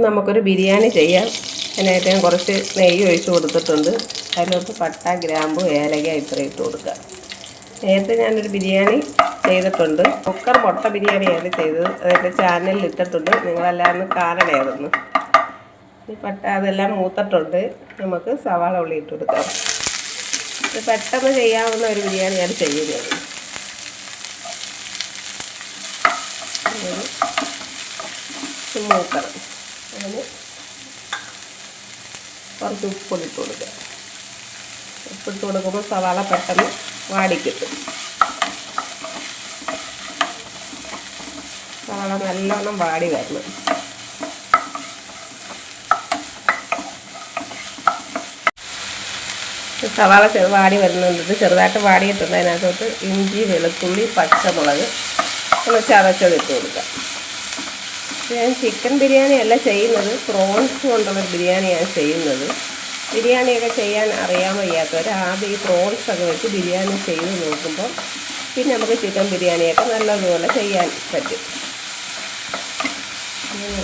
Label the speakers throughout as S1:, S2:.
S1: നമുക്കൊരു ബിരിയാണി ചെയ്യാം. അതിനായിട്ട് ഞാൻ കുറച്ച് നെയ്യ് ഒഴിച്ച് കൊടുത്തിട്ടുണ്ട്. അതിലോട്ട് പട്ട ഗ്രാമ്പു ഏലക ഇത്രയും ഇട്ട് കൊടുക്കുക. നേരത്തെ ഞാനൊരു ബിരിയാണി ചെയ്തിട്ടുണ്ട്. കുക്കർ മുട്ട ബിരിയാണിയാണ് ചെയ്തത്. അതായത് ചാനലിൽ ഇട്ടിട്ടുണ്ട്. നിങ്ങളെല്ലാം ഒന്ന് കാണണമായിരുന്നു ഈ പട്ട അതെല്ലാം മൂത്തിട്ടുണ്ട്. നമുക്ക് സവാള ഉള്ളി ഇട്ട് കൊടുക്കാം. ഇത് പെട്ടെന്ന് ചെയ്യാവുന്ന ഒരു ബിരിയാണിയാണ് ചെയ്യുന്നത്. മൂത്തണം അതിന് കുറച്ച് ഉപ്പൊടി ഇട്ട് കൊടുക്കുക. ഉപ്പിട്ട് കൊടുക്കുമ്പോൾ സവാള പെട്ടെന്ന് വാടിക്കിട്ടും സവാള നല്ലോണം വാടി വരണം. സവാള വാടി വരുന്നുണ്ട്. ചെറുതായിട്ട് വാടിയിട്ടുണ്ട്. അതിനകത്തോട്ട് ഇഞ്ചി വെളുത്തുള്ളി പച്ചമുളക് ഒന്ന് ചതച്ചത് ഇട്ട് കൊടുക്കാം ഞാൻ ചിക്കൻ ബിരിയാണി അല്ല ചെയ്യുന്നത്. പ്രോൺസ് കൊണ്ടുള്ള ബിരിയാണിയാണ് ചെയ്യുന്നത്. ബിരിയാണിയൊക്കെ ചെയ്യാൻ അറിയാൻ വയ്യാത്തവർ ആദ്യം ഈ പ്രോൺസ് ഒക്കെ വെച്ച് ബിരിയാണി ചെയ്ത് നോക്കുമ്പോൾ പിന്നെ നമുക്ക് ചിക്കൻ ബിരിയാണിയൊക്കെ നല്ലതുപോലെ ചെയ്യാൻ പറ്റും.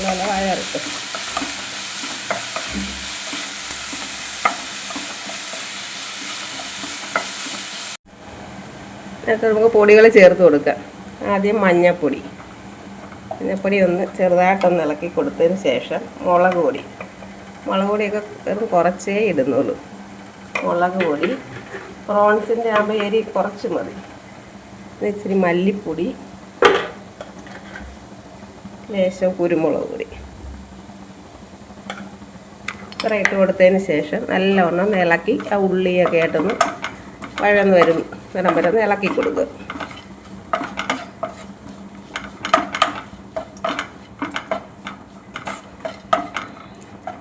S1: നല്ലപോലെ എന്നിട്ട് നമുക്ക് പൊടികൾ ചേർത്ത് കൊടുക്കാം. ആദ്യം മഞ്ഞൾപ്പൊടി മഞ്ഞൾപ്പൊടി ഒന്ന് ചെറുതായിട്ടൊന്ന് ഇളക്കി കൊടുത്തതിന് ശേഷം മുളക് പൊടി. മുളക് പൊടിയൊക്കെ വെറും കുറച്ചേ ഇടുന്നുള്ളൂ. മുളക് പൊടി പ്രോൺസിന്റെ ആകുമ്പോൾ എരി കുറച്ച് മതി. ഇച്ചിരി മല്ലിപ്പൊടി ലേശം കുരുമുളക് പൊടി. ഇത്ര ഇട്ട് കൊടുത്തതിന് ശേഷം നല്ലവണ്ണം ഇളക്കി ആ ഉള്ളിയൊക്കെ ആയിട്ടൊന്ന് വഴന്ന് വരും ഇടം വരെ ഇളക്കി കൊടുക്കുക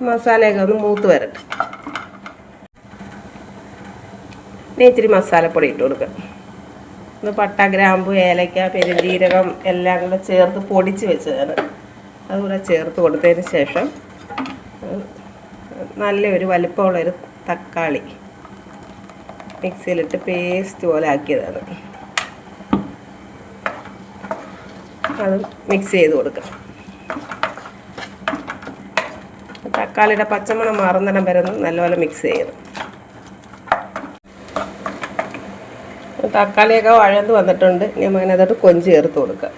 S1: മസാലയൊക്കെ ഒന്ന് മൂത്ത് വരട്ടെ. ഇനി ഇച്ചിരി മസാലപ്പൊടി ഇട്ട് കൊടുക്കാം. ഇത് പട്ട ഗ്രാമ്പു ഏലക്ക പെരുംജീരകം എല്ലാം കൂടെ ചേർത്ത് പൊടിച്ച് വെച്ചതാണ്. അതുകൂടെ ചേർത്ത് കൊടുത്തതിന് ശേഷം നല്ലൊരു വലിപ്പമുള്ളൊരു തക്കാളി മിക്സിയിലിട്ട് പേസ്റ്റ് പോലെ ആക്കിയതാണ്. അത് മിക്സ് ചെയ്ത് കൊടുക്കാം. തക്കാളിയുടെ പച്ചമണം മാറുന്നിടം വരെ ഒന്ന് നല്ലപോലെ മിക്സ് ചെയ്യണം. തക്കാളിയൊക്കെ വഴന്ന് വന്നിട്ടുണ്ട്. നമുക്ക് അതിനകത്തോട്ട് കൊഞ്ച് ചേർത്ത് കൊടുക്കാം.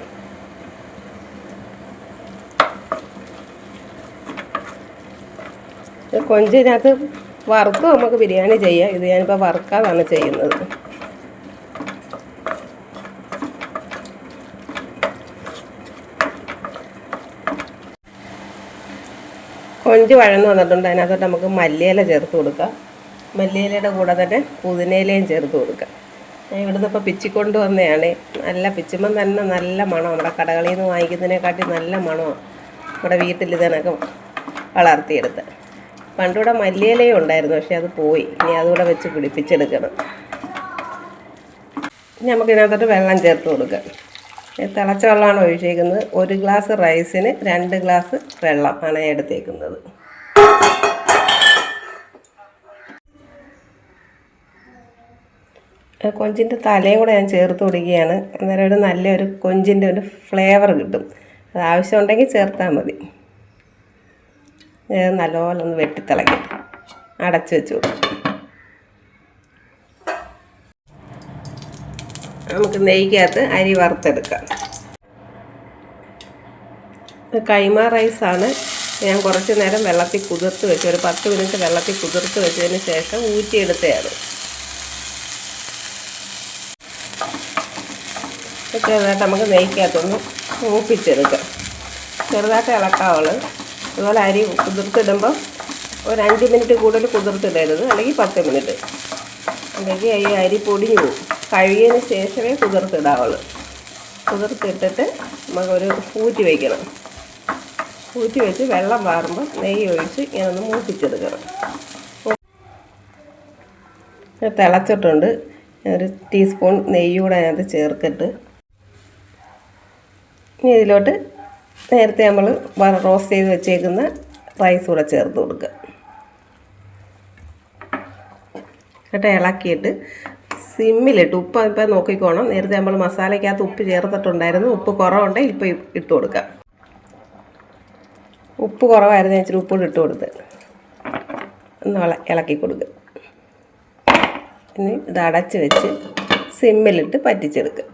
S1: കൊഞ്ചിനകത്ത് വറുത്ത് നമുക്ക് ബിരിയാണി ചെയ്യാം. ഇത് ഞാനിപ്പോൾ വറുക്കാതാണ് ചെയ്യുന്നത്. കൊഞ്ച് വഴന്ന് വന്നിട്ടുണ്ട്. അതിനകത്തോട്ട് നമുക്ക് മല്ലിയില ചേർത്ത് കൊടുക്കാം. മല്ലിയിലയുടെ കൂടെ തന്നെ പുതിനയിലയും ചേർത്ത് കൊടുക്കാം. ഞാൻ ഇവിടുന്ന് ഇപ്പോൾ പിച്ചിക്കൊണ്ട് വന്നതാണ്. നല്ല പിച്ചുമ്പം തന്നെ നല്ല മണം നമ്മുടെ കടകളിൽ നിന്ന് വാങ്ങിക്കുന്നതിനെക്കാട്ടി നല്ല മണമാണ്. നമ്മുടെ വീട്ടിൽ ഇതിനൊക്കെ വളർത്തിയെടുത്ത്. പണ്ടിവിടെ മല്ലിയിലയും ഉണ്ടായിരുന്നു പക്ഷെ അത് പോയി. ഇനി അതുകൂടെ വെച്ച് പിടിപ്പിച്ചെടുക്കണം. ഇനി നമുക്ക് ഇതിനകത്തോട്ട് വെള്ളം ചേർത്ത് കൊടുക്കാം. തിളച്ച വെള്ളമാണ് ഒഴിച്ചേക്കുന്നത്. ഒരു ഗ്ലാസ് റൈസിന് രണ്ട് ഗ്ലാസ് വെള്ളം ആണ് എടുത്തേക്കുന്നത്. കൊഞ്ചിന്റെ തലയും കൂടെ ഞാൻ ചേർത്ത് കൊടുക്കുകയാണ്. അന്നേരം ഒരു നല്ലൊരു കൊഞ്ചിന്റെ ഒരു ഫ്ലേവർ കിട്ടും. അത് ആവശ്യമുണ്ടെങ്കിൽ ചേർത്താൽ മതി. നല്ലപോലെ ഒന്ന് വെട്ടിത്തിളക്കി അടച്ചു വെച്ചു കൊടുക്കും. നമുക്ക് നെയ്ക്കകത്ത് അരി വറുത്തെടുക്കാം. കൈമ റൈസാണ്. ഞാൻ കുറച്ച് നേരം വെള്ളത്തിൽ കുതിർത്ത് വെച്ചു. ഒരു പത്ത് മിനിറ്റ് വെള്ളത്തിൽ കുതിർത്ത് വെച്ചതിന് ശേഷം ഊറ്റിയെടുത്തതാണ്. ചെറുതായിട്ട് നമുക്ക് നെയ്ക്കകത്തൊന്ന് മൂപ്പിച്ചെടുക്കാം. ചെറുതായിട്ട് ഇളക്കാവുള്ളൂ. അതുപോലെ അരി കുതിർത്തിടുമ്പം ഒരു അഞ്ച് മിനിറ്റ് കൂടുതൽ കുതിർത്തിടരുത്. അല്ലെങ്കിൽ പത്ത് മിനിറ്റ്. അല്ലെങ്കിൽ ഈ അരി പൊടിഞ്ഞു പോകും. കഴുകിയതിന് ശേഷമേ കുതിർത്തിടാവുള്ളൂ. കുതിർത്തിട്ടിട്ട് നമുക്കൊരു ഊറ്റി വയ്ക്കണം ഊറ്റി വെച്ച് വെള്ളം വാറുമ്പോൾ നെയ്യ് ഒഴിച്ച് ഇങ്ങനെ ഒന്ന് മൂപ്പിച്ചെടുക്കണം തിളച്ചിട്ടുണ്ട്. ഒരു ടീസ്പൂൺ നെയ്യ് കൂടെ അതിനകത്ത് ചേർത്തിട്ട് ഇനി ഇതിലോട്ട് നേരത്തെ നമ്മൾ റോസ്റ്റ് ചെയ്ത് വെച്ചേക്കുന്ന റൈസ് കൂടെ ചേർത്ത് കൊടുക്കുക. കേട്ടോ ഇളക്കിയിട്ട് സിമ്മിലിട്ട് ഉപ്പ് ഇപ്പം നോക്കിക്കോണം. നേരത്തെ നമ്മൾ മസാലയ്ക്കകത്ത് ഉപ്പ് ചേർത്തിട്ടുണ്ടായിരുന്നു. ഉപ്പ് കുറവുണ്ടെങ്കിൽ ഇപ്പം ഇട്ട് കൊടുക്കാം. ഉപ്പ് കുറവായിരുന്നു ഇച്ചിരി ഉപ്പ് ഇട്ട് കൊടുത്ത്. ഒന്ന് ഇളക്കി കൊടുക്കുക ഇനി ഇത് അടച്ച് വെച്ച് സിമ്മിലിട്ട് പറ്റിച്ചെടുക്കുക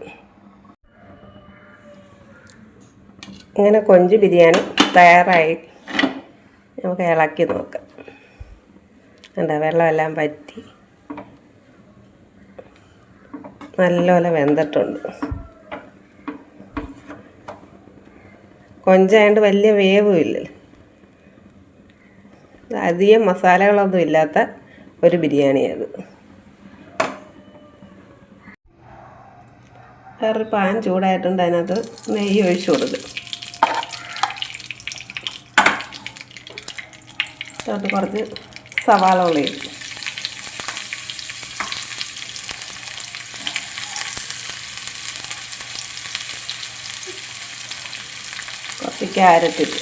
S1: ഇങ്ങനെ കൊഞ്ച് ബിരിയാണി തയ്യാറായി. നമുക്ക് ഇളക്കി നോക്കാം. എന്താ വെള്ളമെല്ലാം പറ്റി നല്ലപോലെ വെന്തിട്ടുണ്ട്. കൊഞ്ചായതുകൊണ്ട് വലിയ വേവും ഇല്ലല്ലോ ഇത് അധികം മസാലകളൊന്നും ഇല്ലാത്ത ഒരു ബിരിയാണിയത്. വേറൊരു പാൻ ചൂടായിട്ടുണ്ട് അതിനകത്ത് നെയ്യ് ഒഴിച്ചു കൊടുക്കും അതിനകത്ത് കുറച്ച് സവാള ഉള്ളിയും കുറച്ച് ക്യാരറ്റ് ഇട്ട്.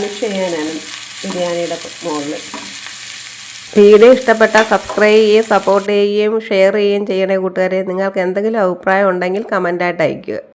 S1: മിക്സ് ചെയ്യാനാണ് ബിരിയാണിയുടെ മുകളിൽ വീഡിയോ ഇഷ്ടപ്പെട്ടാൽ സബ്സ്ക്രൈബ് ചെയ്യുകയും സപ്പോർട്ട് ചെയ്യുകയും ഷെയർ ചെയ്യുകയും ചെയ്യണേ കൂട്ടുകാരെ. നിങ്ങൾക്ക് എന്തെങ്കിലും അഭിപ്രായം ഉണ്ടെങ്കിൽ കമന്റായിട്ട് അയയ്ക്കുക.